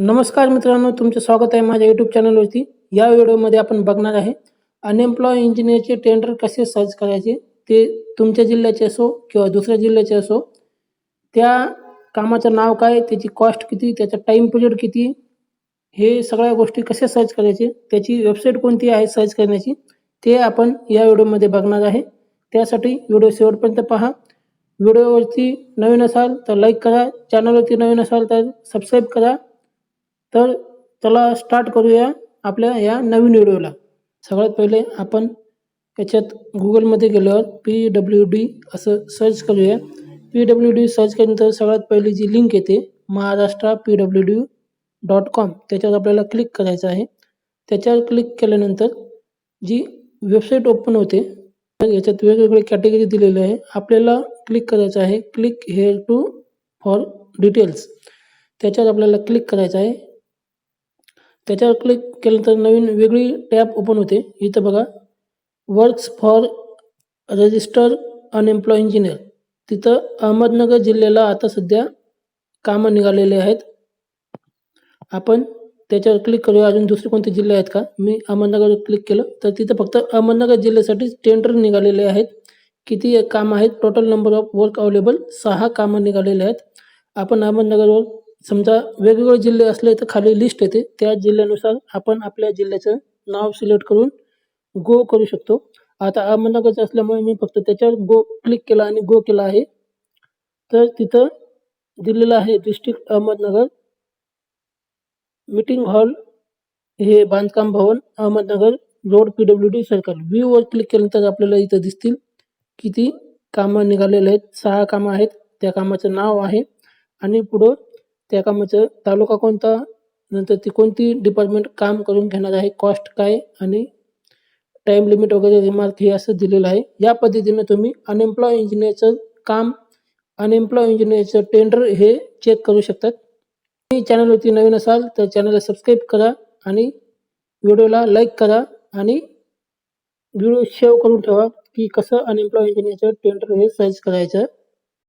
नमस्कार मित्रांनो तुमचं स्वागत आहे माझ्या यूट्यूब चॅनलवरती या व्हिडिओमध्ये आपण बघणार आहे अनएम्प्लॉय इंजिनिअरचे टेंडर कसे सर्च करायचे ते तुमच्या जिल्ह्याचे असो किंवा दुसऱ्या जिल्ह्याचे असो त्या कामाचं नाव काय त्याची कॉस्ट किती त्याचा टाईम पिरियड किती हे सगळ्या गोष्टी कशा सर्च करायचे त्याची वेबसाईट कोणती आहे सर्च करण्याची ते आपण या व्हिडिओमध्ये बघणार आहे. त्यासाठी व्हिडिओ शेवटपर्यंत पहा. व्हिडिओवरती नवीन असाल तर लाईक करा. चॅनलवरती नवीन असाल तर सबस्क्राईब करा. तर चला स्टार्ट करूया आपल्या या नवीन व्हिडिओला सगळ्यात पहिले आपण याच्यात गुगलमध्ये गेल्यावर पी डब्ल्यू डी असं सर्च करूया. पी डब्ल्यू डी सर्च केल्यानंतर सगळ्यात पहिली जी लिंक येते Maharashtra P W D dot com त्याच्यावर आपल्याला क्लिक करायचं आहे. त्याच्यावर क्लिक केल्यानंतर जी वेबसाईट ओपन होते तर याच्यात वेगवेगळे कॅटेगरी दिलेले आहे. आपल्याला क्लिक करायचं आहे. Click here to for details त्याच्यावर आपल्याला क्लिक करायचं आहे. त्याच्यावर क्लिक केल्यानंतर नवीन वेगळी टॅब ओपन होते. इथं बघा works for register unemploy engineer तिथं अहमदनगर जिल्ह्याला आता सध्या कामं निघालेले आहेत. आपण त्याच्यावर क्लिक करूया. अजून दुसरे कोणते जिल्हे आहेत का? मी अहमदनगर क्लिक केलं. तर तिथं फक्त अहमदनगर जिल्ह्यासाठी टेंडर निघालेले आहेत. किती कामं आहेत? Total number of work available सहा कामं निघालेले आहेत. आपण अहमदनगरवर समजा वेगवेगळे जिल्हे असले तर खाली लिस्ट येते. त्या जिल्ह्यानुसार आपण आपल्या जिल्ह्याचं नाव सिलेक्ट करून गो करू शकतो. आता अहमदनगरचं असल्यामुळे मी फक्त त्याच्यावर गो क्लिक केला आणि गो केला आहे. तर तिथं दिलेलं आहे डिस्ट्रिक्ट अहमदनगर मीटिंग हॉल हे बांधकाम भवन Ahmednagar road P W D circle viewer click केल्यानंतर आपल्याला इथं दिसतील किती कामं निघालेले आहेत. सहा कामं आहेत. त्या कामाचं नाव आहे. आणि पुढं त्या कामाचं म्हणजे तालुका कोणता नंतर ती कोणती डिपार्टमेंट काम करून घेणार आहे कॉस्ट काय आणि टाईम लिमिट वगैरे रिमार्क हे असं दिलेलं आहे. या पद्धतीने तुम्ही अनएम्प्लॉय इंजिनियरचं काम अनएम्प्लॉय इंजिनिअरचं टेंडर हे चेक करू शकतात. तुम्ही चॅनलवरती नवीन असाल तर चॅनलला सबस्क्राईब करा आणि व्हिडिओला लाईक करा आणि व्हिडिओ सेव्ह करून ठेवा की कसं अनएम्प्लॉय इंजिनिअरचं टेंडर हे सर्च करायचं.